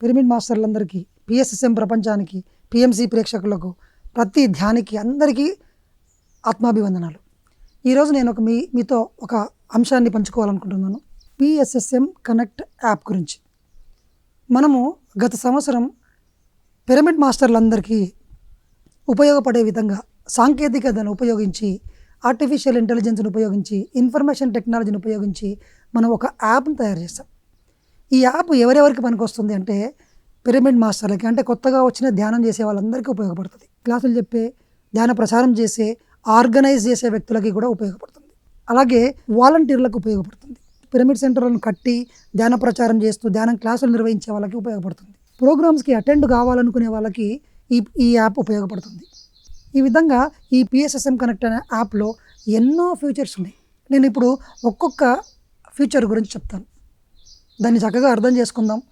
Pyramid మాస్టర్లందరికీ PSSM ప్రపంచానికి PMC ప్రేక్షకులకు ప్రతి ధ్యానికి అందరికీ ఆత్మాభివందనాలు. ఈరోజు నేను ఒక మీ మీతో ఒక అంశాన్ని పంచుకోవాలనుకుంటున్నాను. పిఎస్ఎస్ఎం కనెక్ట్ యాప్ గురించి. మనము గత సంవత్సరం పిరమిడ్ మాస్టర్లందరికీ ఉపయోగపడే విధంగా సాంకేతికతను ఉపయోగించి ఆర్టిఫిషియల్ ఇంటెలిజెన్స్ని ఉపయోగించి ఇన్ఫర్మేషన్ టెక్నాలజీని ఉపయోగించి మనం ఒక యాప్ను తయారు చేస్తాం ఈ యాప్ ఎవరెవరికి పనికొస్తుంది అంటే పిరమిడ్ మాస్టర్లకి అంటే కొత్తగా వచ్చిన ధ్యానం చేసే వాళ్ళందరికీ ఉపయోగపడుతుంది. క్లాసులు చెప్పే ధ్యాన ప్రచారం చేసే ఆర్గనైజ్ చేసే వ్యక్తులకి కూడా ఉపయోగపడుతుంది. అలాగే వాలంటీర్లకు ఉపయోగపడుతుంది. పిరమిడ్ సెంటర్లను కట్టి ధ్యాన ప్రచారం చేస్తూ ధ్యానం క్లాసులు నిర్వహించే వాళ్ళకి ఉపయోగపడుతుంది. ప్రోగ్రామ్స్కి అటెండ్ కావాలనుకునే వాళ్ళకి ఈ ఈ యాప్ ఉపయోగపడుతుంది. ఈ విధంగా ఈ పిఎస్ఎస్ఎం కనెక్ట్ అనే యాప్లో ఎన్నో ఫీచర్స్ ఉన్నాయి. నేను ఇప్పుడు ఒక్కొక్క ఫీచర్ గురించి చెప్తాను. దాన్ని చక్కగా అర్థం చేసుకుందాం.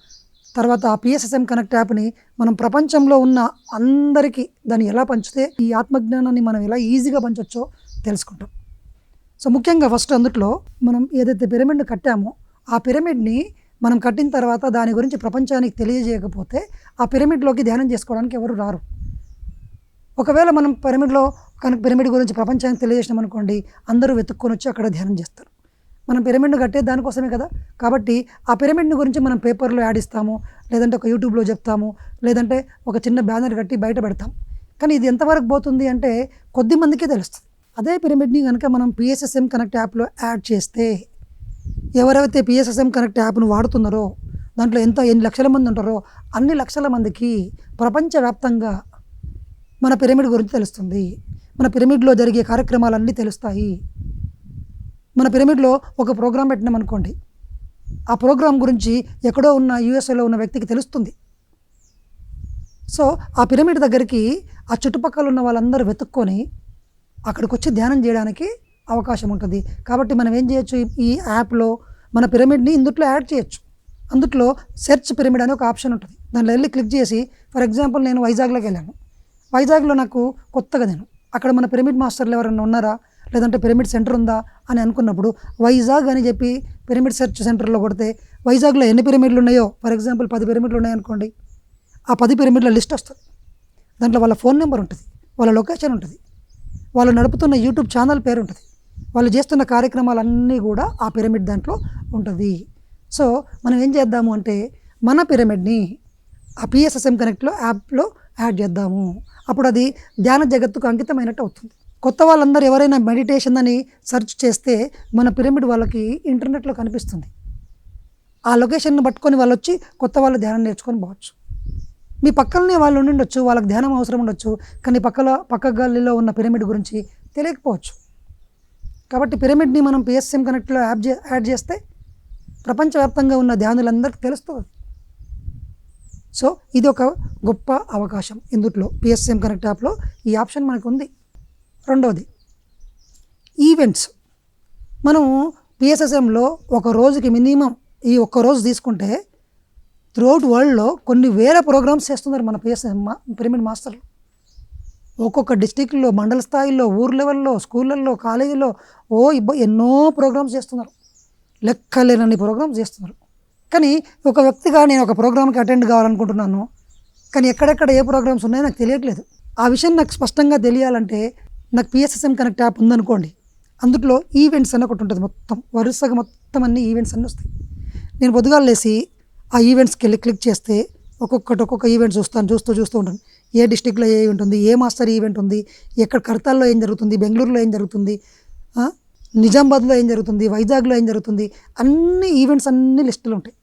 తర్వాత ఆ పిఎస్ఎస్ఎం కనెక్ట్ యాప్ని మనం ప్రపంచంలో ఉన్న అందరికీ దాన్ని ఎలా పంచితే ఈ ఆత్మజ్ఞానాన్ని మనం ఎలా ఈజీగా పంచవచ్చో తెలుసుకుంటాం. సో ముఖ్యంగా ఫస్ట్ అందుట్లో మనం ఏదైతే పిరమిడ్ని కట్టామో ఆ పిరమిడ్ని మనం కట్టిన తర్వాత దాని గురించి ప్రపంచానికి తెలియజేయకపోతే ఆ పిరమిడ్లోకి ధ్యానం చేసుకోవడానికి ఎవరు రారు. ఒకవేళ మనం పిరమిడ్లో కనుక పిరమిడ్ గురించి ప్రపంచానికి తెలియజేసినాం అనుకోండి అందరూ వెతుక్కొని వచ్చి అక్కడ ధ్యానం చేస్తారు. మనం పిరమిడ్ను కట్టే దానికోసమే కదా? కాబట్టి ఆ పిరమిడ్ని గురించి మనం పేపర్లో యాడ్ ఇస్తాము లేదంటే ఒక యూట్యూబ్లో చెప్తాము లేదంటే ఒక చిన్న బ్యానర్ కట్టి బయట పెడతాం. కానీ ఇది ఎంతవరకు పోతుంది అంటే కొద్ది మందికే తెలుస్తుంది. అదే పిరమిడ్ని కనుక మనం పిఎస్ఎస్ఎం కనెక్ట్ యాప్లో యాడ్ చేస్తే ఎవరైతే పిఎస్ఎస్ఎం కనెక్ట్ యాప్ను వాడుతున్నారో దాంట్లో ఎంత ఎన్ని లక్షల మంది ఉంటారో అన్ని లక్షల మందికి ప్రపంచవ్యాప్తంగా మన పిరమిడ్ గురించి తెలుస్తుంది. మన పిరమిడ్లో జరిగే కార్యక్రమాలన్నీ తెలుస్తాయి. మన పిరమిడ్లో ఒక ప్రోగ్రాం పెట్టినాం అనుకోండి. ఆ ప్రోగ్రాం గురించి ఎక్కడో ఉన్న యూఎస్ఏలో ఉన్న వ్యక్తికి తెలుస్తుంది. సో ఆ పిరమిడ్ దగ్గరికి ఆ చుట్టుపక్కల ఉన్న వాళ్ళందరూ వెతుక్కొని అక్కడికి వచ్చి ధ్యానం చేయడానికి అవకాశం ఉంటుంది. కాబట్టి మనం ఏం చేయొచ్చు? ఈ- ఈ యాప్లో మన పిరమిడ్ని ఇందుట్లో యాడ్ చేయొచ్చు. అందుట్లో సెర్చ్ పిరమిడ్ అనే ఒక ఆప్షన్ ఉంటుంది. దాంట్లో వెళ్ళి క్లిక్ చేసి ఫర్ ఎగ్జాంపుల్ నేను వైజాగ్లోకి వెళ్ళాను. వైజాగ్లో నాకు కొత్తగా నేను అక్కడ మన పిరమిడ్ మాస్టర్లు ఎవరైనా ఉన్నారా? లేదంటే పిరమిడ్ సెంటర్ ఉందా అని అనుకున్నప్పుడు వైజాగ్ అని చెప్పి పిరమిడ్ సెర్చ్ సెంటర్లో కొడితే వైజాగ్లో ఎన్ని పిరమిడ్లు ఉన్నాయో ఫర్ ఎగ్జాంపుల్ పది పిరమిడ్లు ఉన్నాయనుకోండి ఆ పది పిరమిడ్ల లిస్ట్ వస్తుంది. దాంట్లో వాళ్ళ ఫోన్ నెంబర్ ఉంటుంది వాళ్ళ లొకేషన్ ఉంటుంది వాళ్ళు నడుపుతున్న యూట్యూబ్ ఛానల్ పేరు ఉంటుంది వాళ్ళు చేస్తున్న కార్యక్రమాలన్నీ కూడా ఆ పిరమిడ్ దాంట్లో ఉంటుంది. సో మనం ఏం చేద్దాము అంటే మన పిరమిడ్ని ఆ పిఎస్ఎస్ఎం కనెక్ట్లో యాప్లో యాడ్ చేద్దాము. అప్పుడు అది ధ్యాన జగత్తుకు అంకితమైనట్టు అవుతుంది. కొత్త వాళ్ళందరూ ఎవరైనా మెడిటేషన్ అని సెర్చ్ చేస్తే మన పిరమిడ్ వాళ్ళకి ఇంటర్నెట్లో కనిపిస్తుంది. ఆ లొకేషన్ను పట్టుకొని వాళ్ళు వచ్చి కొత్త వాళ్ళు ధ్యానం నేర్చుకొని పోవచ్చు. మీ పక్కనే వాళ్ళు ఉండొచ్చు వాళ్ళకి ధ్యానం అవసరం ఉండొచ్చు కానీ పక్కల పక్క గల్లీలో ఉన్న పిరమిడ్ గురించి తెలియకపోవచ్చు. కాబట్టి పిరమిడ్ని మనం పిఎస్ఎం కనెక్ట్లో యాప్ చే యాడ్ చేస్తే ప్రపంచవ్యాప్తంగా ఉన్న ధ్యానులందరికీ తెలుస్తుంది. సో ఇది ఒక గొప్ప అవకాశం ఇందుట్లో పిఎస్ఎం కనెక్ట్ యాప్లో ఈ ఆప్షన్ మనకు ఉంది రెండవది. ఈవెంట్స్ మనం పిఎస్ఎస్ఎంలో ఒక రోజుకి మినిమం ఈ ఒక్క రోజు తీసుకుంటే త్రూఅవుట్ వరల్డ్లో కొన్ని వేల ప్రోగ్రామ్స్ చేస్తున్నారు మన పిఎస్ఎం పిరమిడ్ మాస్టర్లు ఒక్కొక్క డిస్టిక్లో మండల స్థాయిలో ఊర్ లెవెల్లో స్కూళ్ళల్లో కాలేజీలో ఓ ఇబ్బ ఎన్నో ప్రోగ్రామ్స్ చేస్తున్నారు. లెక్కలేనన్ని ప్రోగ్రామ్స్ చేస్తున్నారు. కానీ ఒక వ్యక్తిగా నేను ఒక ప్రోగ్రామ్కి అటెండ్ కావాలనుకుంటున్నాను. కానీ ఎక్కడెక్కడ ఏ ప్రోగ్రామ్స్ ఉన్నాయో నాకు తెలియట్లేదు. ఆ విషయం నాకు స్పష్టంగా తెలియాలంటే నాకు పిఎస్ఎస్ఎం కనెక్ట్ యాప్ ఉందనుకోండి అందులో ఈవెంట్స్ అని ఒకటి ఉంటుంది మొత్తం. వరుసగా మొత్తం అన్ని ఈవెంట్స్ అన్నీ వస్తాయి. నేను పొద్దుగాలు లేసి ఆ ఈవెంట్స్కి వెళ్ళి క్లిక్ చేస్తే ఒక్కొక్కటి ఒక్కొక్క ఈవెంట్ చూస్తాను చూస్తూ చూస్తూ ఉంటాను. ఏ డిస్టిక్లో ఏ ఈవెంట్ ఉంది ఏ మాస్టర్ ఈవెంట్ ఉంది ఎక్కడ కర్తాల్లో ఏం జరుగుతుంది బెంగళూరులో ఏం జరుగుతుంది నిజామాబాద్లో ఏం జరుగుతుంది వైజాగ్లో ఏం జరుగుతుంది అన్ని ఈవెంట్స్ అన్ని లిస్టులు ఉంటాయి.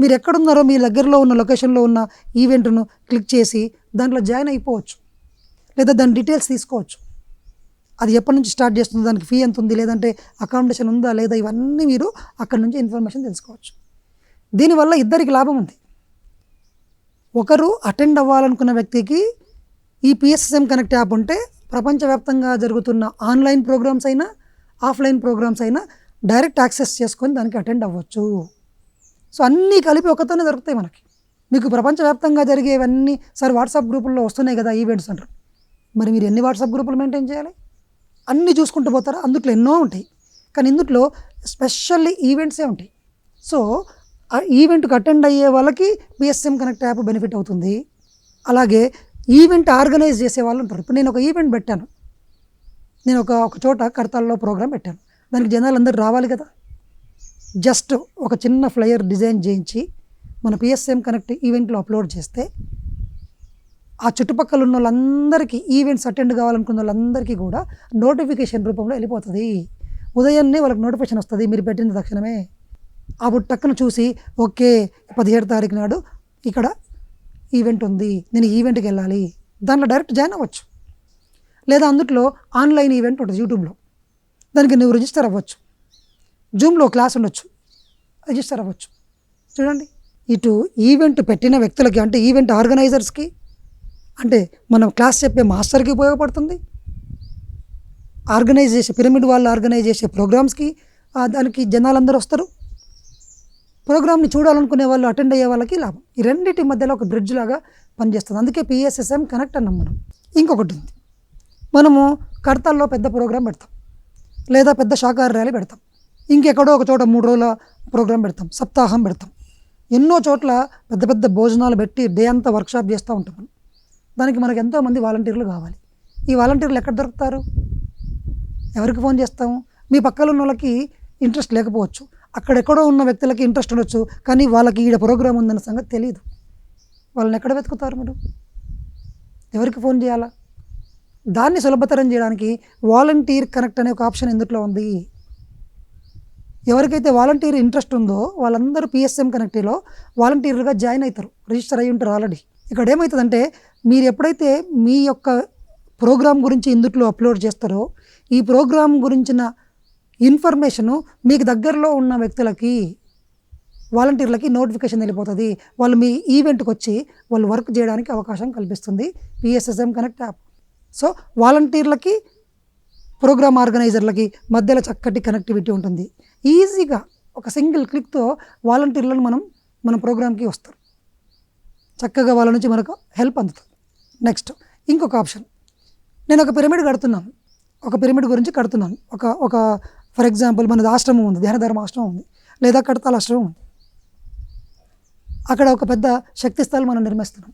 మీరు ఎక్కడున్నారో మీ దగ్గరలో ఉన్న లొకేషన్లో ఉన్న ఈవెంట్ను క్లిక్ చేసి దాంట్లో జాయిన్ అయిపోవచ్చు. లేదా దాని డీటెయిల్స్ తీసుకోవచ్చు. అది ఎప్పటి నుంచి స్టార్ట్ చేస్తుంది దానికి ఫీ ఎంత ఉంది లేదంటే అకామిడేషన్ ఉందా లేదా ఇవన్నీ మీరు అక్కడ నుంచి ఇన్ఫర్మేషన్ తెలుసుకోవచ్చు. దీనివల్ల ఇద్దరికి లాభం ఉంది. ఒకరు అటెండ్ అవ్వాలనుకున్న వ్యక్తికి ఈ పిఎస్ఎస్ఎం కనెక్ట్ యాప్ ఉంటే ప్రపంచవ్యాప్తంగా జరుగుతున్న ఆన్లైన్ ప్రోగ్రామ్స్ అయినా ఆఫ్లైన్ ప్రోగ్రామ్స్ అయినా డైరెక్ట్ యాక్సెస్ చేసుకొని దానికి అటెండ్ అవ్వచ్చు. సో అన్నీ కలిపి ఒకతోనే దొరుకుతాయి మనకి. మీకు ప్రపంచవ్యాప్తంగా జరిగేవన్నీ సార్ వాట్సాప్ గ్రూపుల్లో వస్తున్నాయి కదా ఈవెంట్స్ అంటారు. మరి మీరు ఎన్ని వాట్సాప్ గ్రూపులు మెయింటైన్ చేయాలి? అన్నీ చూసుకుంటూ పోతారా? అందుట్లో ఎన్నో ఉంటాయి. కానీ ఇందుట్లో స్పెషల్లీ ఈవెంట్సే ఉంటాయి. సో ఆ ఈవెంట్కి అటెండ్ అయ్యే వాళ్ళకి బిఎస్ఎం కనెక్ట్ యాప్ బెనిఫిట్ అవుతుంది. అలాగే ఈవెంట్ ఆర్గనైజ్ చేసే వాళ్ళు ఉంటారు. ఇప్పుడు నేను ఒక ఈవెంట్ పెట్టాను. నేను ఒక ఒక చోట కడతాల్లో ప్రోగ్రామ్ పెట్టాను. దానికి జనాలు అందరూ రావాలి కదా. జస్ట్ ఒక చిన్న ఫ్లయర్ డిజైన్ చేయించి మన పిఎస్ఎం కనెక్ట్ ఈవెంట్లో అప్లోడ్ చేస్తే ఆ చుట్టుపక్కల ఉన్న వాళ్ళందరికీ ఈవెంట్స్ అటెండ్ కావాలనుకున్న వాళ్ళందరికీ కూడా నోటిఫికేషన్ రూపంలో వెళ్ళిపోతుంది. ఉదయాన్నే వాళ్ళకి నోటిఫికేషన్ వస్తుంది మీరు పెట్టిన తక్షణమే. అప్పుడు టక్కున చూసి ఓకే పదిహేడు తారీఖు నాడు ఇక్కడ ఈవెంట్ ఉంది నేను ఈవెంట్కి వెళ్ళాలి. దాంట్లో డైరెక్ట్ జాయిన్ అవ్వచ్చు. లేదా అందుట్లో ఆన్లైన్ ఈవెంట్ ఉంటుంది యూట్యూబ్లో. దానికి నువ్వు రిజిస్టర్ అవ్వచ్చు. జూమ్లో క్లాస్ ఉండొచ్చు. రిజిస్టర్ అవ్వచ్చు. చూడండి. ఇటు ఈవెంట్ పెట్టిన వ్యక్తులకి అంటే ఈవెంట్ ఆర్గనైజర్స్కి అంటే మనం క్లాస్ చెప్పే మాస్టర్కి ఉపయోగపడుతుంది. ఆర్గనైజ్ చేసే పిరమిడ్ వాళ్ళు ఆర్గనైజ్ చేసే ప్రోగ్రామ్స్కి ఆ, దానికి జనాలందరూ వస్తారు. ప్రోగ్రామ్ని చూడాలనుకునే వాళ్ళు అటెండ్ అయ్యే వాళ్ళకి లాభం. ఈ రెండింటి మధ్యలో ఒక బ్రిడ్జ్ లాగా పనిచేస్తుంది. అందుకే పిఎస్ఎస్ఎం కనెక్ట్ అన్నాం మనం. ఇంకొకటి ఉంది. మనము కడతాల్లో పెద్ద ప్రోగ్రాం పెడతాం. లేదా పెద్ద శాకాహార ర్యాలీ పెడతాం. ఇంకెక్కడో ఒక చోట మూడు రోజుల ప్రోగ్రాం పెడతాం. సప్తాహం పెడతాం. ఎన్నో చోట్ల పెద్ద పెద్ద భోజనాలు పెట్టి డే అంతా వర్క్షాప్ చేస్తూ ఉంటాం మనం. దానికి మనకు ఎంతోమంది వాలంటీర్లు కావాలి. ఈ వాలంటీర్లు ఎక్కడ దొరుకుతారు? ఎవరికి ఫోన్ చేస్తాము? మీ పక్కన ఉన్న వాళ్ళకి ఇంట్రెస్ట్ లేకపోవచ్చు. అక్కడెక్కడో ఉన్న వ్యక్తులకి ఇంట్రెస్ట్ ఉండొచ్చు. కానీ వాళ్ళకి ఈడ ప్రోగ్రామ్ ఉందన్న సంగతి తెలియదు వాళ్ళని ఎక్కడ వెతుకుతారు మీరు? ఎవరికి ఫోన్ చేయాలా? దాన్ని సులభతరం చేయడానికి వాలంటీర్ కనెక్ట్ అనే ఒక ఆప్షన్ ఎందుట్లో ఉంది? ఎవరికైతే వాలంటీర్ ఇంట్రెస్ట్ ఉందో వాళ్ళందరూ పిఎస్ఎం కనెక్టీలో వాలంటీర్లుగా జాయిన్ అవుతారు. రిజిస్టర్ అయ్యి ఉంటారు ఆల్రెడీ. ఇక్కడ ఏమవుతుందంటే మీరు ఎప్పుడైతే మీ యొక్క ప్రోగ్రామ్ గురించి ఇందుట్లో అప్లోడ్ చేస్తారో ఈ ప్రోగ్రామ్ గురించిన ఇన్ఫర్మేషను మీకు దగ్గరలో ఉన్న వ్యక్తులకి వాలంటీర్లకి నోటిఫికేషన్ వెళ్ళిపోతుంది. వాళ్ళు మీ ఈవెంట్కి వచ్చి వాళ్ళు వర్క్ చేయడానికి అవకాశం కల్పిస్తుంది. PSSM connect app. సో వాలంటీర్లకి ప్రోగ్రామ్ ఆర్గనైజర్లకి మధ్యలో చక్కటి కనెక్టివిటీ ఉంటుంది. ఈజీగా ఒక సింగిల్ క్లిక్తో వాలంటీర్లను మనం మన ప్రోగ్రామ్కి వస్తారు. చక్కగా వాళ్ళ నుంచి మనకు హెల్ప్ అందుతుంది. నెక్స్ట్ ఇంకొక ఆప్షన్ నేను ఒక పిరమిడ్ కడుతున్నాను. ఒక పిరమిడ్ గురించి కడుతున్నాను. ఒక ఒక ఫర్ ఎగ్జాంపుల్ మనది ఆశ్రమం ఉంది ధ్యానధర్మ ఆశ్రమం ఉంది లేదా కడతాల ఆశ్రమం ఉంది. అక్కడ ఒక పెద్ద శక్తి స్థలం మనం నిర్మిస్తున్నాం.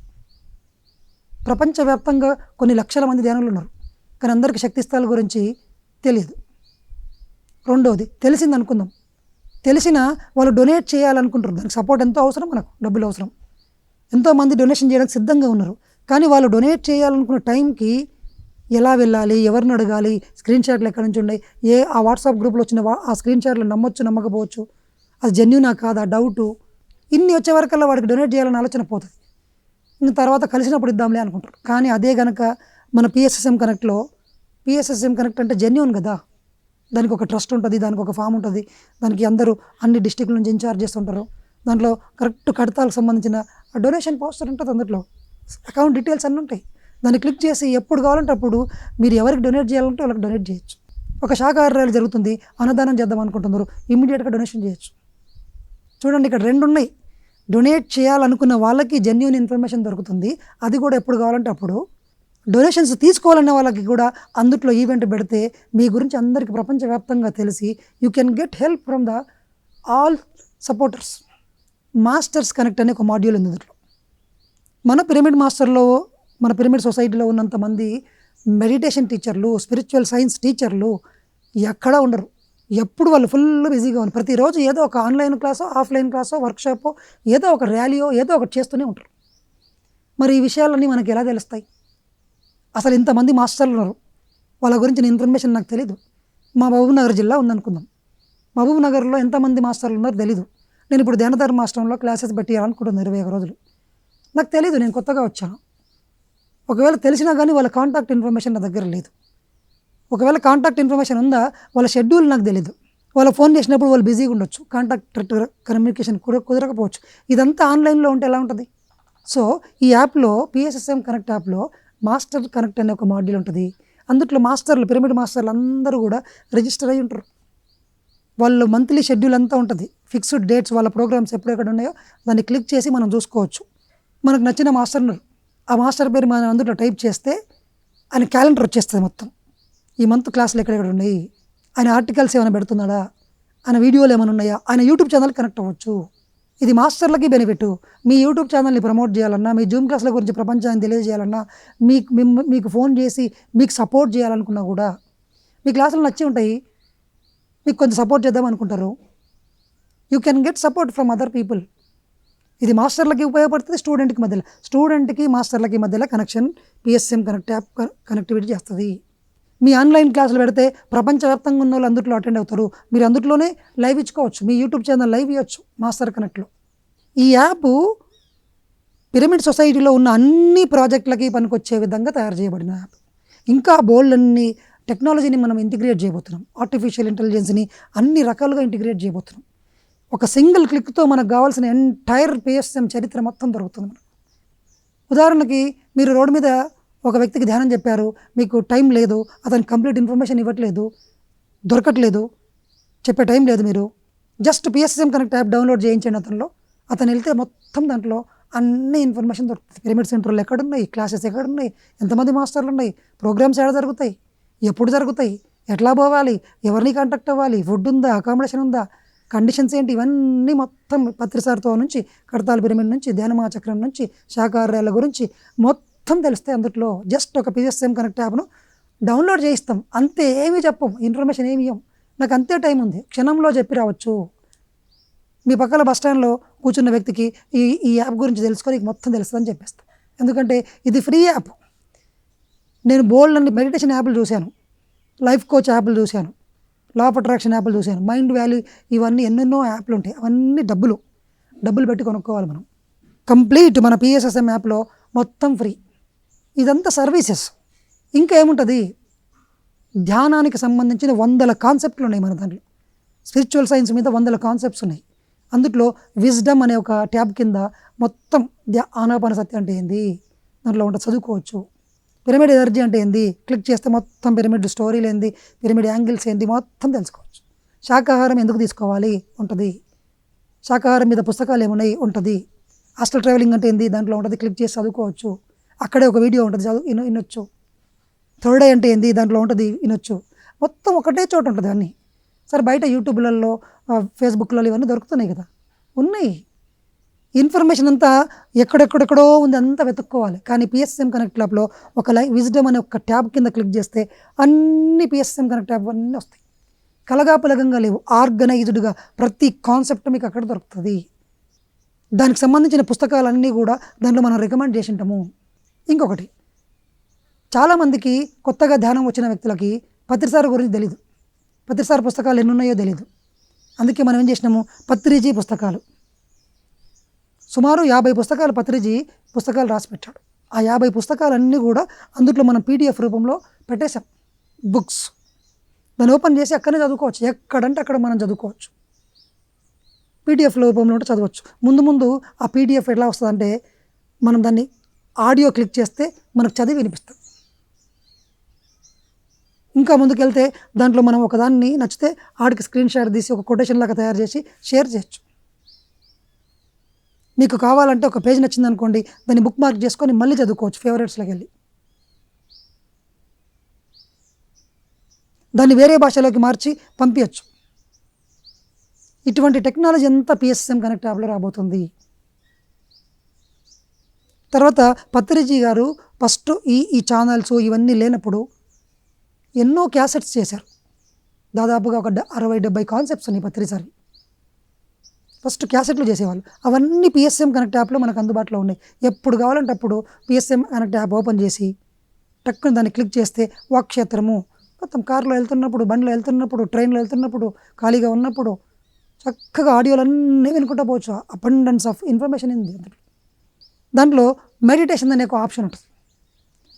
ప్రపంచవ్యాప్తంగా కొన్ని లక్షల మంది ధ్యానులు ఉన్నారు కానీ అందరికీ శక్తి స్థలాల గురించి తెలియదు. రెండవది తెలిసింది అనుకుందాం తెలిసిన వాళ్ళు డొనేట్ చేయాలనుకుంటారు దానికి సపోర్ట్ ఎంతో అవసరం మనకు డబ్బులు అవసరం. ఎంతోమంది డొనేషన్ చేయడానికి సిద్ధంగా ఉన్నారు. కానీ వాళ్ళు డొనేట్ చేయాలనుకున్న టైంకి ఎలా వెళ్ళాలి ఎవరిని అడగాలి స్క్రీన్ షాట్లు ఎక్కడి నుంచి ఉన్నాయి ఏ ఆ వాట్సాప్ గ్రూప్లో వచ్చిన ఆ స్క్రీన్ షాట్లు నమ్మొచ్చు నమ్మకపోవచ్చు అది జెన్యునా కాదా డౌటు ఇన్ని వచ్చే వరకల్లా వాడికి డొనేట్ చేయాలని ఆలోచన పోతుంది. ఇంకా తర్వాత కలిసినప్పుడు ఇద్దాంలే అనుకుంటారు. కానీ అదే కనుక మన పిఎస్ఎస్ఎం కనెక్ట్లో పిఎస్ఎస్ఎం కనెక్ట్ అంటే జెన్యున్ కదా. దానికి ఒక ట్రస్ట్ ఉంటుంది దానికి ఒక ఫామ్ ఉంటుంది దానికి అందరూ అన్ని డిస్టిక్ల నుంచి ఇన్ఛార్జ్ చేస్తుంటారు దాంట్లో కరెక్ట్ కడతాలకు సంబంధించిన డొనేషన్ పోస్టర్ ఉంటుంది అందులో. అకౌంట్ డీటెయిల్స్ అన్నీ ఉంటాయి. దాన్ని క్లిక్ చేసి ఎప్పుడు కావాలంటే అప్పుడు మీరు ఎవరికి డొనేట్ చేయాలంటే వాళ్ళకి డొనేట్ చేయొచ్చు. ఒక శాఖాహారాలు జరుగుతుంది అన్నదానం చేద్దాం అనుకుంటున్నారు ఇమ్మీడియట్గా డొనేషన్ చేయొచ్చు. చూడండి ఇక్కడ రెండు ఉన్నాయి. డొనేట్ చేయాలనుకున్న వాళ్ళకి జెన్యున్ ఇన్ఫర్మేషన్ దొరుకుతుంది. అది కూడా ఎప్పుడు కావాలంటే అప్పుడు. డొనేషన్స్ తీసుకోవాలనే వాళ్ళకి కూడా అందుట్లో ఈవెంట్ పెడితే మీ గురించి అందరికీ ప్రపంచవ్యాప్తంగా తెలిసి you can get help from the all supporters. Masters connect అనే ఒక మాడ్యూల్ ఉంది మన పిరమిడ్ మాస్టర్లో మన పిరమిడ్ సొసైటీలో ఉన్నంత మంది మెడిటేషన్ టీచర్లు స్పిరిచువల్ సైన్స్ టీచర్లు ఎక్కడా ఉండరు. ఎప్పుడు వాళ్ళు ఫుల్ బిజీగా ఉన్నారు. ప్రతిరోజు ఏదో ఒక ఆన్లైన్ క్లాసో ఆఫ్లైన్ క్లాసో వర్క్షాపో ఏదో ఒక ర్యాలీయో ఏదో ఒకటి చేస్తూనే ఉంటారు. మరి ఈ విషయాలన్నీ మనకి ఎలా తెలుస్తాయి? అసలు ఇంతమంది మాస్టర్లు ఉన్నారు. వాళ్ళ గురించిన ఇన్ఫర్మేషన్ నాకు తెలీదు. మా మహబూబ్నగర్ జిల్లా ఉందనుకుందాం. మహబూబ్ నగర్లో ఎంతమంది మాస్టర్లు ఉన్నారో తెలీదు. నేను ఇప్పుడు ధ్యానధర్మ మాస్టర్లో క్లాసెస్ పెట్టాలనుకుంటున్నాను ఇరవై ఒక రోజులు. నాకు తెలీదు నేను కొత్తగా వచ్చాను. ఒకవేళ తెలిసినా కానీ వాళ్ళ కాంటాక్ట్ ఇన్ఫర్మేషన్ నా దగ్గర లేదు. ఒకవేళ కాంటాక్ట్ ఇన్ఫర్మేషన్ ఉందా వాళ్ళ షెడ్యూల్ నాకు తెలియదు వాళ్ళ ఫోన్ చేసినప్పుడు వాళ్ళు బిజీగా ఉండొచ్చు. కాంటాక్ట్ కమ్యూనికేషన్ కుదరకపోవచ్చు. ఇదంతా ఆన్లైన్లో ఉంటే ఎలా ఉంటుంది? సో ఈ యాప్లో పిఎస్ఎస్ఎం కనెక్ట్ యాప్లో మాస్టర్ కనెక్ట్ అనే ఒక మాడ్యూల్ ఉంటుంది. అందుట్లో మాస్టర్లు పిరమిడ్ మాస్టర్లు అందరూ కూడా రిజిస్టర్ అయి ఉంటారు. వాళ్ళు మంత్లీ షెడ్యూల్ అంతా ఉంటుంది. ఫిక్స్డ్ డేట్స్ వాళ్ళ ప్రోగ్రామ్స్ ఎప్పుడెక్కడ ఉన్నాయో దాన్ని క్లిక్ చేసి మనం చూసుకోవచ్చు. మనకు నచ్చిన మాస్టర్ ఆ మాస్టర్ పేరు మనం అందులో టైప్ చేస్తే ఆయన క్యాలెండర్ వచ్చేస్తుంది మొత్తం. ఈ మంత్ క్లాసులు ఎక్కడెక్కడ ఉన్నాయి? ఆయన ఆర్టికల్స్ ఏమైనా పెడుతున్నాడా? ఆయన వీడియోలు ఏమైనా ఉన్నాయా? ఆయన యూట్యూబ్ ఛానల్ కనెక్ట్ అవ్వచ్చు. ఇది మాస్టర్లకి బెనిఫిట్. మీ యూట్యూబ్ ఛానల్ని ప్రమోట్ చేయాలన్నా మీ జూమ్ క్లాసుల గురించి ప్రపంచాన్ని తెలియజేయాలన్నా మీకు మీకు ఫోన్ చేసి మీకు సపోర్ట్ చేయాలనుకున్నా కూడా మీ క్లాసులు నచ్చి ఉంటాయి. మీకు కొంచెం సపోర్ట్ చేద్దాం అనుకుంటారు you can get support from other people ఇది మాస్టర్లకి ఉపయోగపడుతుంది స్టూడెంట్కి మధ్యలో. స్టూడెంట్కి మాస్టర్లకి మధ్యలో connection PSM connect app connectivity చేస్తుంది. మీ ఆన్లైన్ క్లాసులు పెడితే ప్రపంచవ్యాప్తంగా ఉన్న వాళ్ళు అందుట్లో అటెండ్ అవుతారు. మీరు అందుట్లోనే లైవ్ ఇచ్చుకోవచ్చు. మీ యూట్యూబ్ ఛానల్ లైవ్ ఇవ్వచ్చు మాస్టర్ కనెక్ట్లో. ఈ యాప్ పిరమిడ్ సొసైటీలో ఉన్న అన్ని ప్రాజెక్టులకి పనికొచ్చే విధంగా తయారు చేయబడిన యాప్. ఇంకా బోల్డ్ అన్ని టెక్నాలజీని మనం ఇంటిగ్రేట్ చేయబోతున్నాం. ఆర్టిఫిషియల్ ఇంటెలిజెన్స్ని అన్ని రకాలుగా ఇంటిగ్రేట్ చేయబోతున్నాం. ఒక సింగిల్ క్లిక్తో మనకు కావాల్సిన ఎంటైర్ పిఎస్ఎం చరిత్ర మొత్తం దొరుకుతుంది మనకు. ఉదాహరణకి మీరు రోడ్డు మీద ఒక వ్యక్తికి ధ్యానం చెప్పారు మీకు టైం లేదు అతను కంప్లీట్ ఇన్ఫర్మేషన్ ఇవ్వట్లేదు దొరకట్లేదు చెప్పే టైం లేదు మీరు just PSM connect app download చేయించండి అతనిలో అతను వెళ్తే మొత్తం దాంట్లో అన్ని ఇన్ఫర్మేషన్ దొరుకుతుంది. పిరమిడ్ సెంటర్లు ఎక్కడున్నాయి క్లాసెస్ ఎక్కడున్నాయి ఎంతమంది మాస్టర్లు ఉన్నాయి ప్రోగ్రామ్స్ ఎక్కడ జరుగుతాయి ఎప్పుడు జరుగుతాయి ఎట్లా పోవాలి ఎవరిని కాంటాక్ట్ అవ్వాలి ఫుడ్ ఉందా అకామిడేషన్ ఉందా కండిషన్స్ ఏంటి? ఇవన్నీ మొత్తం పత్రిసార్తో నుంచి కడతాల పిరమిడ్ నుంచి ధ్యానమా చక్రం నుంచి శాకాహారాల గురించి మొత్తం తెలిస్తే అందుట్లో జస్ట్ ఒక పిఎస్ఎం కనెక్ట్ యాప్ను డౌన్లోడ్ చేయిస్తాం. అంతే ఏమీ చెప్పం. ఇన్ఫర్మేషన్ ఏమి ఇవ్వం నాకు అంతే టైం ఉంది. క్షణంలో చెప్పి రావచ్చు. మీ పక్కన బస్ స్టాండ్లో కూర్చున్న వ్యక్తికి ఈ ఈ యాప్ గురించి తెలుసుకొని మొత్తం తెలుస్తుందని చెప్పేస్తాను ఎందుకంటే ఇది ఫ్రీ యాప్. నేను బోల్డ్ అన్ని మెడిటేషన్ యాప్లు చూశాను. లైఫ్ కోచ్ యాప్లు చూశాను. లా ఆఫ్ అట్రాక్షన్ యాప్లు చూశాను. మైండ్ వాల్యూ ఇవన్నీ ఎన్నెన్నో యాప్లు ఉంటాయి. అవన్నీ డబ్బులు. డబ్బులు పెట్టి కొనుక్కోవాలి మనం. కంప్లీట్ మన పిఎస్ఎస్ఎం యాప్లో మొత్తం ఫ్రీ ఇదంతా సర్వీసెస్ ఇంకా ఏముంటుంది? ధ్యానానికి సంబంధించిన వందల కాన్సెప్ట్లు ఉన్నాయి మన దాంట్లో. స్పిరిచువల్ సైన్స్ మీద వందల కాన్సెప్ట్స్ ఉన్నాయి. అందులో విజ్డమ్ అనే ఒక ట్యాబ్ కింద మొత్తం ధ్యా ఆనాపాన సత్యం అంటే ఏంది? దాంట్లో ఉంటుంది చదువుకోవచ్చు. పిరమిడ్ ఎనర్జీ అంటే ఏంది? క్లిక్ చేస్తే మొత్తం పిరమిడ్ స్టోరీలు ఏంది? పిరమిడ్ యాంగిల్స్ ఏంది? మొత్తం తెలుసుకోవచ్చు. శాకాహారం ఎందుకు తీసుకోవాలి? ఉంటుంది. శాకాహారం మీద పుస్తకాలు ఏమున్నాయి? ఉంటుంది. హాస్టల్ ట్రావెలింగ్ అంటే ఏంది? దాంట్లో ఉంటుంది. క్లిక్ చేసి చదువుకోవచ్చు. అక్కడే ఒక వీడియో ఉంటుంది. చదువు విన వినొచ్చు థర్డ్ ఐ అంటే ఏంది? దాంట్లో ఉంటుంది. వినొచ్చు మొత్తం ఒకటే చోట ఉంటుంది అన్నీ. సరే బయట యూట్యూబ్లలో ఫేస్బుక్లలో ఇవన్నీ దొరుకుతున్నాయి కదా. ఉన్నాయి. ఇన్ఫర్మేషన్ అంతా ఎక్కడెక్కడెక్కడో ఉంది అంతా వెతుక్కోవాలి. కానీ పిఎస్ఎం కనెక్ట్ ల్యాబ్లో ఒక లై విజ్డమ్ అనే ఒక ట్యాబ్ కింద క్లిక్ చేస్తే అన్ని పిఎస్ఎం కనెక్ట్ ట్యాబ్ అన్నీ వస్తాయి. కలగాపులగంగా లేవు. ఆర్గనైజ్డ్గా ప్రతి కాన్సెప్ట్ మీకు అక్కడ దొరుకుతుంది. దానికి సంబంధించిన పుస్తకాలన్నీ కూడా దాంట్లో మనం రికమెండ్ చేసి ఉంటాము ఇంకొకటి చాలామందికి కొత్తగా ధ్యానం వచ్చిన వ్యక్తులకి పత్రిసార గురించి తెలియదు పత్రిసార పుస్తకాలు ఎన్ని ఉన్నాయో తెలియదు అందుకే మనం ఏం చేసినాము? పత్రిజీ పుస్తకాలు. సుమారు యాభై పుస్తకాలు పత్రిజీ పుస్తకాలు రాసి పెట్టాడు ఆ యాభై పుస్తకాలన్నీ కూడా అందులో మనం పీడిఎఫ్ రూపంలో పెట్టేశాం. బుక్స్. దాన్ని ఓపెన్ చేసి అక్కడనే చదువుకోవచ్చు. ఎక్కడంటే అక్కడ మనం చదువుకోవచ్చు. పీడిఎఫ్ రూపంలో ఉంటే చదవచ్చు. ముందు ముందు ఆ పీడిఎఫ్ ఎలా వస్తుందంటే మనం దాన్ని ఆడియో క్లిక్ చేస్తే మనకు చదివి వినిపిస్తుంది. ఇంకా ముందుకెళ్తే దాంట్లో మనం ఒకదాన్ని నచ్చితే ఆడికి స్క్రీన్ షాట్ తీసి ఒక కొటేషన్ లాగా తయారు చేసి షేర్ చేయొచ్చు. మీకు కావాలంటే ఒక పేజ్ నచ్చింది అనుకోండి దాన్ని బుక్ మార్క్ చేసుకొని మళ్ళీ చదువుకోవచ్చు ఫేవరెట్స్లోకి వెళ్ళి. దాన్ని వేరే భాషలోకి మార్చి పంపించచ్చు ఇటువంటి టెక్నాలజీ అంతా పిఎస్ఎం కనెక్ట్ యాప్లో రాబోతుంది. తర్వాత పత్రిజీ గారు ఫస్ట్ ఈ ఈ ఛానల్స్ ఇవన్నీ లేనప్పుడు ఎన్నో క్యాసెట్స్ చేశారు. దాదాపుగా ఒక అరవై డెబ్బై కాన్సెప్ట్స్ ఉన్నాయి పత్రిసారి ఫస్ట్ క్యాసెట్లు చేసేవాళ్ళు. అవన్నీ పిఎస్ఎం కనెక్ట్ యాప్లో మనకు అందుబాటులో ఉన్నాయి. ఎప్పుడు కావాలంటే అప్పుడు పిఎస్ఎం కనెక్ట్ యాప్ ఓపెన్ చేసి టక్కుని దాన్ని క్లిక్ చేస్తే వాక్షేత్రము మొత్తం కారులో వెళ్తున్నప్పుడు బండిలో వెళ్తున్నప్పుడు ట్రైన్లో వెళ్తున్నప్పుడు ఖాళీగా ఉన్నప్పుడు చక్కగా ఆడియోలన్నీ వినుకుంటా పోవచ్చు. అబండెన్స్ ఆఫ్ ఇన్ఫర్మేషన్ ఉంది దాంట్లో మెడిటేషన్ అనే ఒక ఆప్షన్ ఉంటుంది.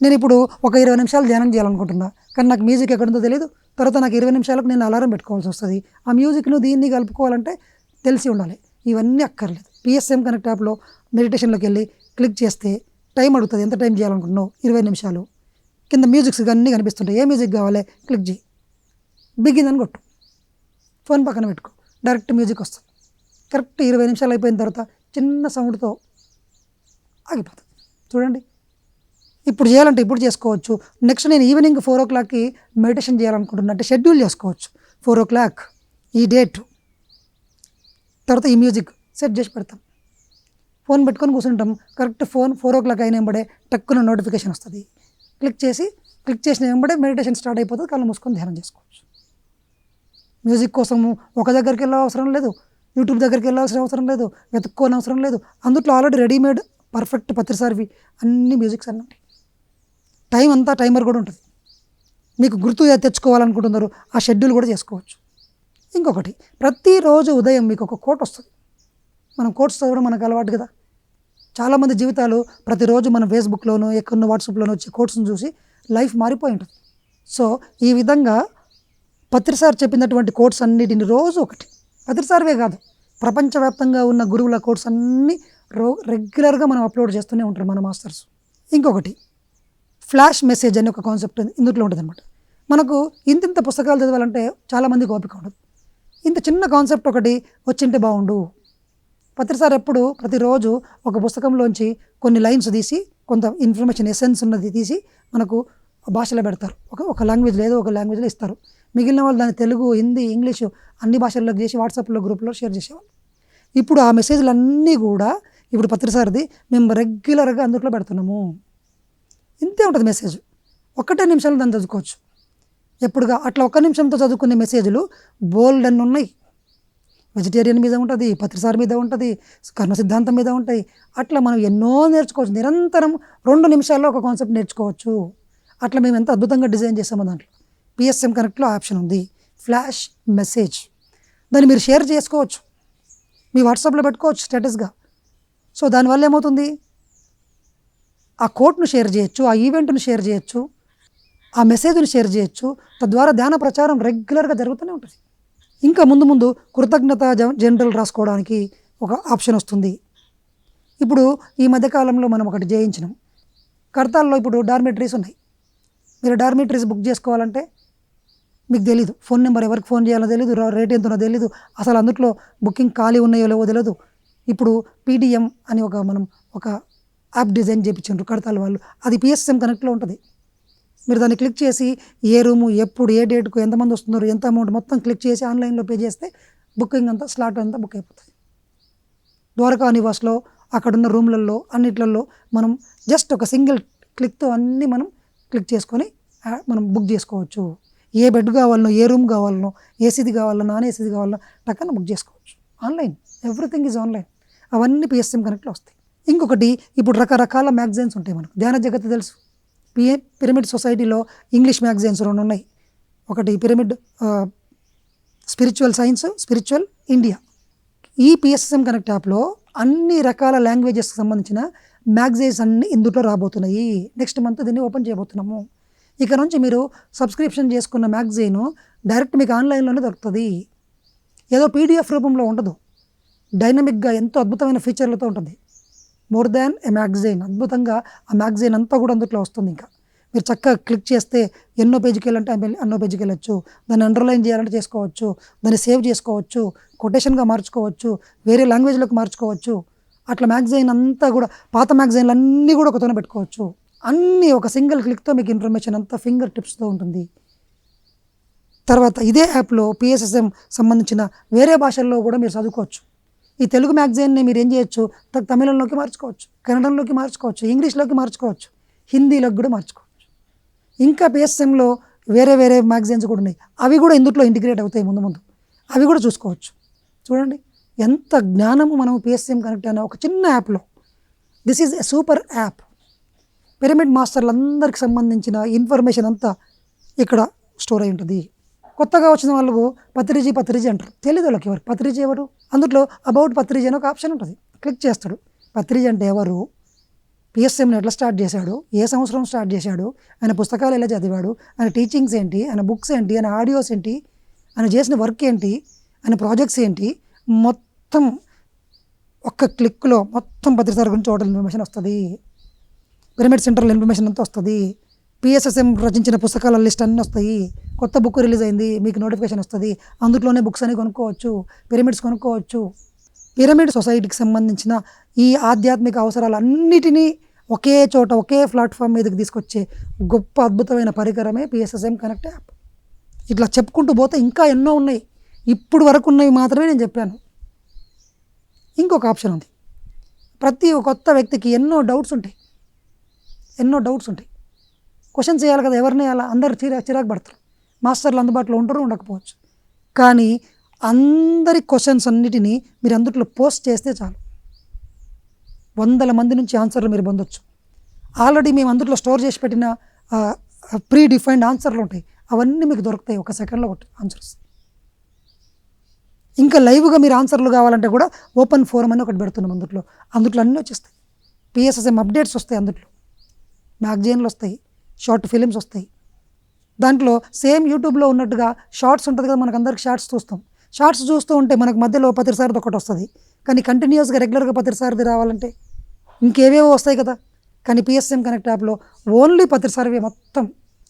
నేను ఇప్పుడు ఒక ఇరవై నిమిషాలు ధ్యానం చేయాలనుకుంటున్నా. కానీ నాకు మ్యూజిక్ ఎక్కడుందో తెలియదు తర్వాత నాకు ఇరవై నిమిషాలకు నేను అలారం పెట్టుకోవాల్సి వస్తుంది. ఆ మ్యూజిక్ను దీన్ని కలుపుకోవాలంటే తెలిసి ఉండాలి. ఇవన్నీ అక్కర్లేదు. పిఎస్ఎం కనెక్ట్ యాప్లో మెడిటేషన్లోకి వెళ్ళి క్లిక్ చేస్తే టైం అడుగుతుంది. ఎంత టైం చేయాలనుకుంటున్నావు? ఇరవై నిమిషాలు. కింద మ్యూజిక్స్ అన్నీ కనిపిస్తుంటాయి. ఏ మ్యూజిక్ కావాలి? క్లిక్ చేయి. బిగిన్ అని కొట్టు. ఫోన్ పక్కన పెట్టుకో. డైరెక్ట్ మ్యూజిక్ వస్తుంది. కరెక్ట్ ఇరవై నిమిషాలు అయిపోయిన తర్వాత చిన్న సౌండ్తో ఆగిపోతుంది. చూడండి. ఇప్పుడు చేయాలంటే ఇప్పుడు చేసుకోవచ్చు. నెక్స్ట్ నేను ఈవినింగ్ ఫోర్ ఓ క్లాక్కి మెడిటేషన్ చేయాలనుకుంటున్నా అంటే షెడ్యూల్ చేసుకోవచ్చు. ఫోర్ ఓ క్లాక్ ఈ డేట్ తర్వాత ఈ మ్యూజిక్ సెట్ చేసి పెడతాం. ఫోన్ పెట్టుకొని కూర్చుంటాం. Correct phone four o'clock అయిన వెంబడే టక్కున నోటిఫికేషన్ వస్తుంది. క్లిక్ చేసి క్లిక్ చేసిన వెంబడే మెడిటేషన్ స్టార్ట్ అయిపోతుంది. కళ్ళు మూసుకొని ధ్యానం చేసుకోవచ్చు. మ్యూజిక్ కోసము ఒక దగ్గరికి వెళ్ళే అవసరం లేదు. యూట్యూబ్ దగ్గరికి వెళ్ళాల్సిన అవసరం లేదు. వెతుక్కోని అవసరం లేదు. అందుట్లో ఆల్రెడీ రెడీమేడ్ పర్ఫెక్ట్ పత్రిసారివి అన్ని మ్యూజిక్స్ అన్నీ టైం అంతా టైమర్ కూడా ఉంటుంది. మీకు గుర్తు తెచ్చుకోవాలనుకుంటున్నారు ఆ షెడ్యూల్ కూడా చేసుకోవచ్చు. ఇంకొకటి ప్రతిరోజు ఉదయం మీకు ఒక కోట్ వస్తుంది. మనం కోట్స్ చదవడం మనకు అలవాటు కదా. చాలామంది జీవితాలు ప్రతిరోజు మన ఫేస్బుక్లోనూ ఎక్కడో వాట్సాప్లోనూ వచ్చే కోట్స్ని చూసి లైఫ్ మారిపోయి ఉంటుంది. సో ఈ విధంగా పత్రిసార్ చెప్పినటువంటి కోట్స్ అన్నిటిని రోజు ఒకటి. పత్రిసార్వే కాదు ప్రపంచవ్యాప్తంగా ఉన్న గురువుల కోట్స్ అన్నీ రో రెగ్యులర్గా మనం అప్లోడ్ చేస్తూనే ఉంటారు మన మాస్టర్స్ ఇంకొకటి ఫ్లాష్ మెసేజ్ అనే ఒక కాన్సెప్ట్ ఇందులో ఉంటుంది అనమాట మనకు ఇంత ఇంత పుస్తకాలు చదవాలంటే చాలామందికి ఓపిక ఉండదు. ఇంత చిన్న కాన్సెప్ట్ ఒకటి వచ్చింటే బాగుండు. పత్రిసార్ ఎప్పుడు ప్రతిరోజు ఒక పుస్తకంలోంచి కొన్ని లైన్స్ తీసి కొంత ఇన్ఫర్మేషన్ ఎసెన్స్ ఉన్నది తీసి మనకు భాషలో పెడతారు. ఒక ఒక లాంగ్వేజ్లో ఏదో ఒక లాంగ్వేజ్లో ఇస్తారు. మిగిలిన వాళ్ళు దాన్ని తెలుగు హిందీ ఇంగ్లీషు అన్ని భాషల్లో చేసి వాట్సాప్లో గ్రూప్లో షేర్ చేసేవాళ్ళు. ఇప్పుడు ఆ మెసేజ్లు అన్నీ కూడా ఇప్పుడు పత్రిసారిది మేము రెగ్యులర్గా అందుట్లో పెడుతున్నాము. ఇంతే ఉంటుంది మెసేజ్. ఒక్కటే నిమిషాలు దాన్ని చదువుకోవచ్చు. ఎప్పుడుగా అట్లా ఒక్క నిమిషంతో చదువుకునే మెసేజ్లు బోల్డ్ అన్ని ఉన్నాయి. వెజిటేరియన్ మీద ఉంటుంది పత్రిసార్ మీద ఉంటుంది కర్ణ సిద్ధాంతం మీద ఉంటాయి. అట్లా మనం ఎన్నో నేర్చుకోవచ్చు. నిరంతరం రెండు నిమిషాల్లో ఒక కాన్సెప్ట్ నేర్చుకోవచ్చు. అట్లా మేము ఎంత అద్భుతంగా డిజైన్ చేసామో దాంట్లో. పిఎస్ఎం కనెక్ట్లో ఆప్షన్ ఉంది. ఫ్లాష్ మెసేజ్ దాన్ని మీరు షేర్ చేసుకోవచ్చు. మీ వాట్సాప్లో పెట్టుకోవచ్చు స్టేటస్గా. సో దానివల్ల ఏమవుతుంది? ఆ కోట్ను షేర్ చేయొచ్చు ఆ ఈవెంట్ను షేర్ చేయొచ్చు. ఆ మెసేజ్ని షేర్ చేయొచ్చు. తద్వారా ధ్యాన ప్రచారం రెగ్యులర్గా జరుగుతూనే ఉంటుంది. ఇంకా ముందు ముందు కృతజ్ఞత జ- జనరల్ రాసుకోవడానికి ఒక ఆప్షన్ వస్తుంది. ఇప్పుడు ఈ మధ్యకాలంలో మనం ఒకటి జయించినాం. కడతాల్లో ఇప్పుడు డార్మెటరీస్ ఉన్నాయి. మీరు డార్మెటరీస్ బుక్ చేసుకోవాలంటే మీకు తెలీదు. ఫోన్ నెంబర్ ఎవరికి ఫోన్ చేయాలో తెలియదు రేట్ ఎంతనో తెలియదు అసలు అందుట్లో బుకింగ్ ఖాళీ ఉన్నాయో లేవో తెలియదు ఇప్పుడు పీడిఎం అని ఒక మనం ఒక యాప్ డిజైన్ చేయించారు కడతాల వాళ్ళు. అది పిఎస్ఎం కనెక్ట్లో ఉంటుంది. మీరు దాన్ని క్లిక్ చేసి ఏ రూము ఎప్పుడు ఏ డేట్కు ఎంతమంది వస్తున్నారు ఎంత అమౌంట్ మొత్తం క్లిక్ చేసి ఆన్లైన్లో పే చేస్తే బుకింగ్ అంతా స్లాట్ అంతా బుక్ అయిపోతుంది ద్వారకా నివాస్లో అక్కడున్న రూమ్లలో అన్నిట్లలో మనం జస్ట్ ఒక సింగిల్ క్లిక్తో అన్నీ మనం క్లిక్ చేసుకొని మనం బుక్ చేసుకోవచ్చు. ఏ బెడ్ కావాలనో ఏ రూమ్ కావాలనో ఏసీది కావాలనో నాన్ ఏసీది కావాలనో టక్కన బుక్ చేసుకోవచ్చు. Online everything is online. అవన్నీ పిఎస్ఎం కనెక్ట్లో వస్తాయి. ఇంకొకటి ఇప్పుడు రకరకాల మ్యాగజైన్స్ ఉంటాయి మనకు. ధ్యాన జగత్ తెలుసు. పిఏ పిరమిడ్ సొసైటీలో ఇంగ్లీష్ మ్యాగజైన్స్ రెండు ఉన్నాయి. ఒకటి pyramid spiritual science spiritual India. ఈ పిఎస్ఎం కనెక్ట్ యాప్లో అన్ని రకాల లాంగ్వేజెస్కి సంబంధించిన మ్యాగజైన్స్ అన్ని ఇందులో రాబోతున్నాయి. నెక్స్ట్ మంత్ దీన్ని ఓపెన్ చేయబోతున్నాము. ఇక నుంచి మీరు సబ్స్క్రిప్షన్ చేసుకున్న మ్యాగజైన్ డైరెక్ట్ మీకు ఆన్లైన్లోనే దొరుకుతుంది. ఏదో పీడిఎఫ్ రూపంలో ఉండదు. డైనమిక్గా ఎంతో అద్భుతమైన ఫీచర్లతో ఉంటుంది. మోర్ దాన్ ఎ మ్యాగజైన్ అద్భుతంగా ఆ మ్యాగజైన్ అంతా కూడా అందుట్లో వస్తుంది ఇంకా. మీరు చక్కగా క్లిక్ చేస్తే ఎన్నో పేజీకి వెళ్ళాలంటే ఎన్నో అన్నో పేజీకి వెళ్ళొచ్చు. దాన్ని అండర్లైన్ చేయాలంటే చేసుకోవచ్చు. దాన్ని సేవ్ చేసుకోవచ్చు. కొటేషన్గా మార్చుకోవచ్చు. వేరే లాంగ్వేజ్లోకి మార్చుకోవచ్చు. అట్లా మ్యాగజైన్ అంతా కూడా పాత మ్యాగజైన్లు అన్నీ కూడా ఒకతోనే పెట్టుకోవచ్చు. అన్నీ ఒక సింగిల్ క్లిక్తో మీకు ఇన్ఫర్మేషన్ అంతా ఫింగర్ టిప్స్తో ఉంటుంది. తర్వాత ఇదే యాప్లో పిఎస్ఎస్ఎం సంబంధించిన వేరే భాషల్లో కూడా మీరు చదువుకోవచ్చు. ఈ తెలుగు మ్యాగజైన్ని మీరు ఏం చేయొచ్చు? తమిళంలోకి మార్చుకోవచ్చు కన్నడంలోకి మార్చుకోవచ్చు ఇంగ్లీష్లోకి మార్చుకోవచ్చు హిందీలోకి కూడా మార్చుకోవచ్చు. ఇంకా పిఎస్ఎంలో వేరే వేరే మ్యాగజైన్స్ కూడా ఉన్నాయి. అవి కూడా ఇందులో ఇంటిగ్రేట్ అవుతాయి ముందు ముందు. అవి కూడా చూసుకోవచ్చు. చూడండి ఎంత జ్ఞానము మనం పిఎస్ఎం కనెక్ట్ అయిన ఒక చిన్న యాప్లో. This is a super app pyramid మాస్టర్లందరికి సంబంధించిన ఇన్ఫర్మేషన్ అంతా ఇక్కడ స్టోర్ అయి ఉంటుంది. కొత్తగా వచ్చిన వాళ్ళకు పత్రిజీ పత్రిజీ అంటారు. తెలియదు వాళ్ళకి ఎవరు. పత్రిజీ ఎవరు? అందులో అబౌట్ పత్రిజీ అని ఒక ఆప్షన్ ఉంటుంది. క్లిక్ చేస్తాడు. పత్రిజీ అంటే ఎవరు? పిఎస్ఎంని ఎట్లా స్టార్ట్ చేశాడు? ఏ సంవత్సరం స్టార్ట్ చేశాడు? ఆయన పుస్తకాలు ఎలా చదివాడు? ఆయన టీచింగ్స్ ఏంటి? ఆయన బుక్స్ ఏంటి? ఆయన ఆడియోస్ ఏంటి? ఆయన చేసిన వర్క్ ఏంటి? ఆయన ప్రాజెక్ట్స్ ఏంటి? మొత్తం ఒక్క క్లిక్లో మొత్తం పత్రిక గురించి టోటల్ ఇన్ఫర్మేషన్ వస్తుంది. పిరమిడ్ సెంటర్లో ఇన్ఫర్మేషన్ అంతా వస్తుంది. పిఎస్ఎస్ఎం రచించిన పుస్తకాల లిస్ట్ అన్నీ వస్తాయి. కొత్త బుక్ రిలీజ్ అయింది మీకు నోటిఫికేషన్ వస్తుంది అందులోనే బుక్స్ అని కొనుక్కోవచ్చు పిరమిడ్స్ కొనుక్కోవచ్చు. పిరమిడ్ సొసైటీకి సంబంధించిన ఈ ఆధ్యాత్మిక అవసరాలన్నిటినీ ఒకే చోట ఒకే ప్లాట్ఫామ్ మీదకి తీసుకొచ్చే గొప్ప అద్భుతమైన పరికరమే పిఎస్ఎస్ఎం కనెక్ట్ యాప్ ఇట్లా చెప్పుకుంటూ పోతే ఇంకా ఎన్నో ఉన్నాయి. ఇప్పుడు వరకు ఉన్నవి మాత్రమే నేను చెప్పాను. ఇంకొక ఆప్షన్ ఉంది. ప్రతి కొత్త వ్యక్తికి ఎన్నో డౌట్స్ ఉంటాయి. ఎన్నో డౌట్స్ ఉంటాయి. క్వశ్చన్ చేయాలి కదా ఎవరిని అలా అందరు చిరా చిరాకు పడతారు. మాస్టర్లు అందుబాటులో ఉంటారు ఉండకపోవచ్చు. కానీ అందరి క్వశ్చన్స్ అన్నిటినీ మీరు అందుట్లో పోస్ట్ చేస్తే చాలు. వందల మంది నుంచి ఆన్సర్లు మీరు పొందొచ్చు. ఆల్రెడీ మేము అందుట్లో స్టోర్ చేసి పెట్టిన ప్రీ డిఫైన్డ్ ఆన్సర్లు ఉంటాయి. అవన్నీ మీకు దొరుకుతాయి ఒక సెకండ్లో ఒకటి ఆన్సర్స్. ఇంకా లైవ్గా మీరు ఆన్సర్లు కావాలంటే కూడా ఓపెన్ ఫోరం అని ఒకటి పెడుతున్నాం అందులో అందుట్లో అన్నీ వచ్చేస్తాయి. పిఎస్ఎస్ఎం అప్డేట్స్ వస్తాయి అందుట్లో. మ్యాగజైన్లు వస్తాయి. షార్ట్ ఫిలిమ్స్ వస్తాయి. దాంట్లో సేమ్ యూట్యూబ్లో ఉన్నట్టుగా షార్ట్స్ ఉంటుంది కదా మనకు అందరికి షార్ట్స్ చూస్తాం. షార్ట్స్ చూస్తూ ఉంటే మనకు మధ్యలో పత్రిసారిది ఒకటి వస్తుంది. కానీ కంటిన్యూస్గా రెగ్యులర్గా పత్రిసారిది రావాలంటే ఇంకేవేవో వస్తాయి కదా. కానీ పిఎస్ఎం కనెక్ట్ యాప్లో ఓన్లీ ప్రతిసారివే మొత్తం.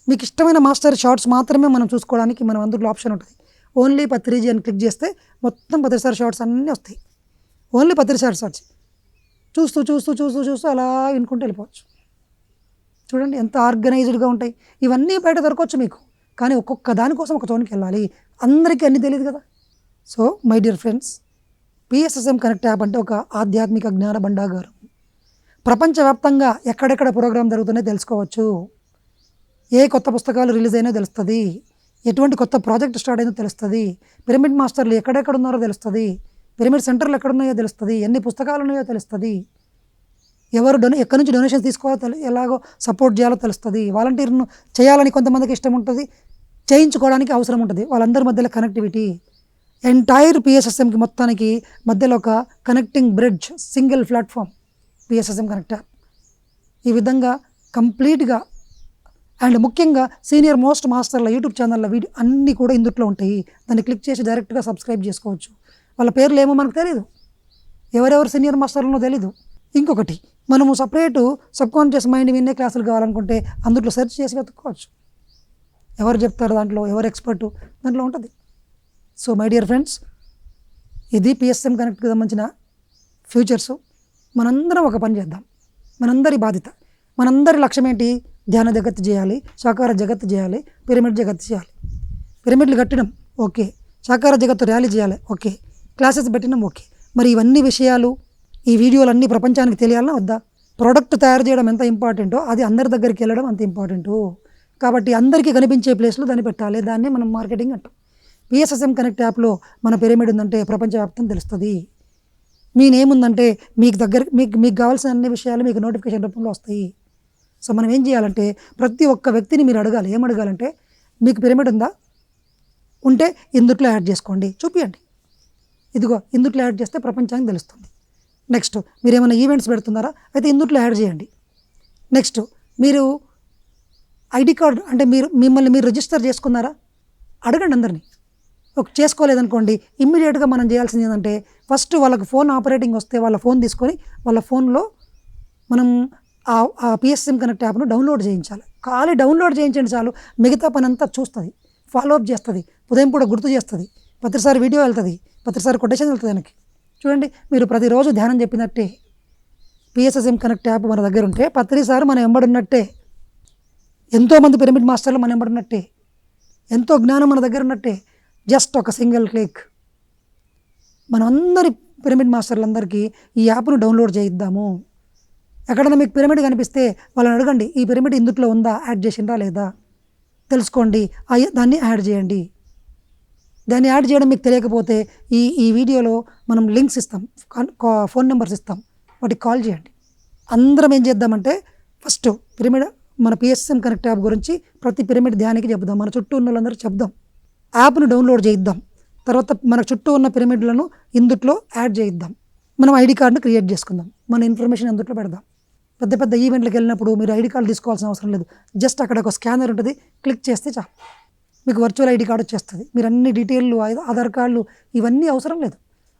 మీకు ఇష్టమైన మాస్టర్ షార్ట్స్ మాత్రమే మనం చూసుకోవడానికి మనం అందులో ఆప్షన్ ఉంటుంది. ఓన్లీ పత్రిజీ అని క్లిక్ చేస్తే మొత్తం పత్రిసారి షార్ట్స్ అన్నీ వస్తాయి. ఓన్లీ పత్రిసారి షార్ట్స్. చూస్తూ చూస్తూ చూస్తూ చూస్తూ అలా వినుకుంటూ వెళ్ళిపోవచ్చు. చూడండి ఎంత ఆర్గనైజ్డ్గా ఉంటాయి. ఇవన్నీ బయట దొరకవచ్చు మీకు. కానీ ఒక్కొక్క దానికోసం ఒక చోటుకి వెళ్ళాలి. అందరికీ అన్నీ తెలియదు కదా. So my dear friends PSSM connect app అంటే ఒక ఆధ్యాత్మిక జ్ఞాన భండాగారం. ప్రపంచవ్యాప్తంగా ఎక్కడెక్కడ ప్రోగ్రామ్ జరుగుతుందో తెలుసుకోవచ్చు. ఏ కొత్త పుస్తకాలు రిలీజ్ అయినా తెలుస్తుంది. ఎటువంటి కొత్త ప్రాజెక్ట్ స్టార్ట్ అయిందో తెలుస్తుంది. పిరమిడ్ మాస్టర్లు ఎక్కడెక్కడ ఉన్నారో తెలుస్తుంది. పిరమిడ్ సెంటర్లు ఎక్కడున్నాయో తెలుస్తుంది. ఎన్ని పుస్తకాలు ఉన్నాయో తెలుస్తుంది. ఎవరు డొనే ఎక్కడి నుంచి డొనేషన్స్ తీసుకోవాలో ఎలాగో సపోర్ట్ చేయాలో తెలుస్తుంది. వాలంటీర్ను చేయాలని కొంతమందికి ఇష్టం ఉంటుంది చేయించుకోవడానికి అవసరం ఉంటుంది. వాళ్ళందరి మధ్యలో కనెక్టివిటీ. ఎంటైర్ పిఎస్ఎస్ఎంకి మొత్తానికి మధ్యలో ఒక connecting bridge single platform PSSM connector ఈ విధంగా కంప్లీట్గా అండ్ ముఖ్యంగా సీనియర్ మోస్ట్ మాస్టర్ల యూట్యూబ్ ఛానళ్ళ వీడియో అన్నీ కూడా ఇందుట్లో ఉంటాయి. దాన్ని క్లిక్ చేసి డైరెక్ట్గా సబ్స్క్రైబ్ చేసుకోవచ్చు. వాళ్ళ పేర్లు ఏమో మనకు తెలియదు ఎవరెవరు సీనియర్ మాస్టర్లనో తెలీదు. ఇంకొకటి మనము సపరేటు సబ్కాన్షియస్ మైండ్ విన్నే క్లాసులు కావాలనుకుంటే అందులో సెర్చ్ చేసి వెతుక్కోవచ్చు. ఎవరు చెప్తారు దాంట్లో? ఎవరు ఎక్స్పర్టు దాంట్లో ఉంటుంది. సో మై డియర్ ఫ్రెండ్స్ ఇది పిఎస్ఎం కనెక్ట్కి సంబంధించిన ఫ్యూచర్స్ మనందరం ఒక పని చేద్దాం. మనందరి బాధ్యత మనందరి లక్ష్యం ఏంటి? ధ్యాన జగత్తు చేయాలి సాకార జగత్తు చేయాలి పిరమిడ్ జగత్తు చేయాలి. పిరమిడ్లు కట్టడం ఓకే. సాకార జగత్తు ర్యాలీ చేయాలి ఓకే. క్లాసెస్ పెట్టడం ఓకే. మరి ఇవన్నీ విషయాలు ఈ వీడియోలు అన్నీ ప్రపంచానికి తెలియాలా? వద్దా? ప్రోడక్ట్ తయారు చేయడం ఎంత ఇంపార్టెంటో అది అందరి దగ్గరికి వెళ్ళడం అంత ఇంపార్టెంటు కాబట్టి అందరికీ కనిపించే ప్లేస్లో దాన్ని పెట్టాలి. దాన్ని మనం మార్కెటింగ్ అంటాం. పిఎస్ఎస్ఎం కనెక్ట్ యాప్లో మన పిరమిడ్ ఉందంటే ప్రపంచవ్యాప్తం తెలుస్తుంది. మీ నేమ్ ఉందంటే మీకు దగ్గర మీకు మీకు కావాల్సిన అన్ని విషయాలు మీకు నోటిఫికేషన్ రూపంలో వస్తాయి. సో మనం ఏం చేయాలంటే ప్రతి ఒక్క వ్యక్తిని మీరు అడగాలి. ఏం అడగాలంటే మీకు పిరమిడ్ ఉందా? ఉంటే ఇందుట్లో యాడ్ చేసుకోండి. చూపియండి. ఇదిగో ఇందుట్లో యాడ్ చేస్తే ప్రపంచానికి తెలుస్తుంది. నెక్స్ట్ మీరు ఏమైనా ఈవెంట్స్ పెడుతున్నారా? అయితే ఇందుట్లో యాడ్ చేయండి. నెక్స్ట్ మీరు ఐడి కార్డ్ అంటే మీరు మిమ్మల్ని మీరు రిజిస్టర్ చేసుకున్నారా? అడగండి అందరినీ. ఒక చేసుకోలేదనుకోండి ఇమ్మీడియట్గా మనం చేయాల్సింది ఏంటంటే ఫస్ట్ వాళ్ళకి ఫోన్ ఆపరేటింగ్ వస్తే వాళ్ళ ఫోన్ తీసుకొని వాళ్ళ ఫోన్లో మనం ఆ ఆ పిఎస్ఎం కనెక్ట్ యాప్ను డౌన్లోడ్ చేయించాలి. ఖాళీ డౌన్లోడ్ చేయించండి చాలు. మిగతా పని అంతా చూస్తుంది ఫాలోఅప్ చేస్తుంది. ఉదయం కూడా గుర్తు చేస్తుంది. ప్రతిసారి వీడియో వెళ్తుంది. ప్రతిసారి కొటేషన్ వెళ్తుంది వెనక్కి. చూడండి మీరు ప్రతిరోజు ధ్యానం చెప్పినట్టే. పిఎస్ఎస్ఎం కనెక్ట్ యాప్ మన దగ్గర ఉంటే ప్రతిసారి మనం వెంబడినట్టే ఎంతోమంది పిరమిడ్ మాస్టర్లు మనం వెంబడినట్టే ఎంతో జ్ఞానం మన దగ్గర ఉన్నట్టే. జస్ట్ ఒక సింగిల్ క్లిక్. మనందరి పిరమిడ్ మాస్టర్లందరికీ ఈ యాప్ను డౌన్లోడ్ చేయిద్దాము. ఎక్కడైనా మీకు పిరమిడ్ కనిపిస్తే వాళ్ళని అడగండి ఈ పిరమిడ్ ఇందుట్లో ఉందా యాడ్ చేసిందా లేదా? తెలుసుకోండి దాన్ని యాడ్ చేయండి. దాన్ని యాడ్ చేయడం మీకు తెలియకపోతే ఈ ఈ వీడియోలో మనం లింక్స్ ఇస్తాం. కాన్- ఫోన్ నెంబర్స్ ఇస్తాం. వాటికి కాల్ చేయండి. అందరం ఏం చేద్దామంటే ఫస్ట్ పిరమిడ్ మన పిఎస్ఎం కనెక్ట్ యాప్ గురించి ప్రతి పిరమిడ్ ధ్యానికి చెప్దాం మన చుట్టూ ఉన్న వాళ్ళందరూ చెప్దాం యాప్ను డౌన్లోడ్ చేయిద్దాం. తర్వాత మన చుట్టూ ఉన్న పిరమిడ్లను ఇందుట్లో యాడ్ చేయిద్దాం. మనం ఐడి కార్డును క్రియేట్ చేసుకుందాం. మన ఇన్ఫర్మేషన్ అందుట్లో పెడదాం. పెద్ద పెద్ద ఈవెంట్లకు వెళ్ళినప్పుడు మీరు ఐడి కార్డు తీసుకోవాల్సిన అవసరం లేదు. జస్ట్ అక్కడ ఒక స్కానర్ ఉంటుంది. క్లిక్ చేస్తే చాలు. మీకు వర్చువల్ ఐడి కార్డు వచ్చేస్తుంది. మీరు అన్ని డీటెయిల్లు ఆధార్ కార్డులు ఇవన్నీ అవసరం లేదు.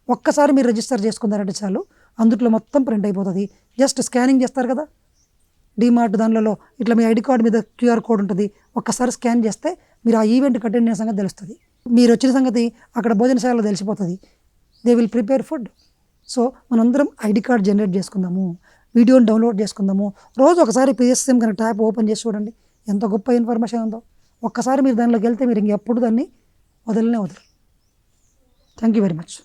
ఒక్కసారి మీరు రిజిస్టర్ చేసుకున్నారంటే చాలు అందుట్లో మొత్తం ప్రింట్ అయిపోతుంది. జస్ట్ స్కానింగ్ చేస్తారు కదా. డిమార్ట్ దానిలలో ఇట్లా మీ ఐడి కార్డు మీద క్యూఆర్ కోడ్ ఉంటుంది. ఒక్కసారి స్కాన్ చేస్తే మీరు ఆ ఈవెంట్కి అటెండ్ అయిన సంగతి తెలుస్తుంది. మీరు వచ్చిన సంగతి అక్కడ భోజనశాలలో తెలిసిపోతుంది. They will prepare food so మనందరం ఐడి కార్డ్ జనరేట్ చేసుకుందాము. వీడియోని డౌన్లోడ్ చేసుకుందాము. రోజు ఒకసారి పిఎస్ఎం కనుక ట్యాప్ ఓపెన్ చేసి చూడండి. ఎంత గొప్ప ఇన్ఫర్మేషన్ ఉందో. ఒక్కసారి మీరు దానిలోకి వెళ్తే మీరు ఇంకెప్పుడు దాన్ని వదలనే వదలరు. Thank you very much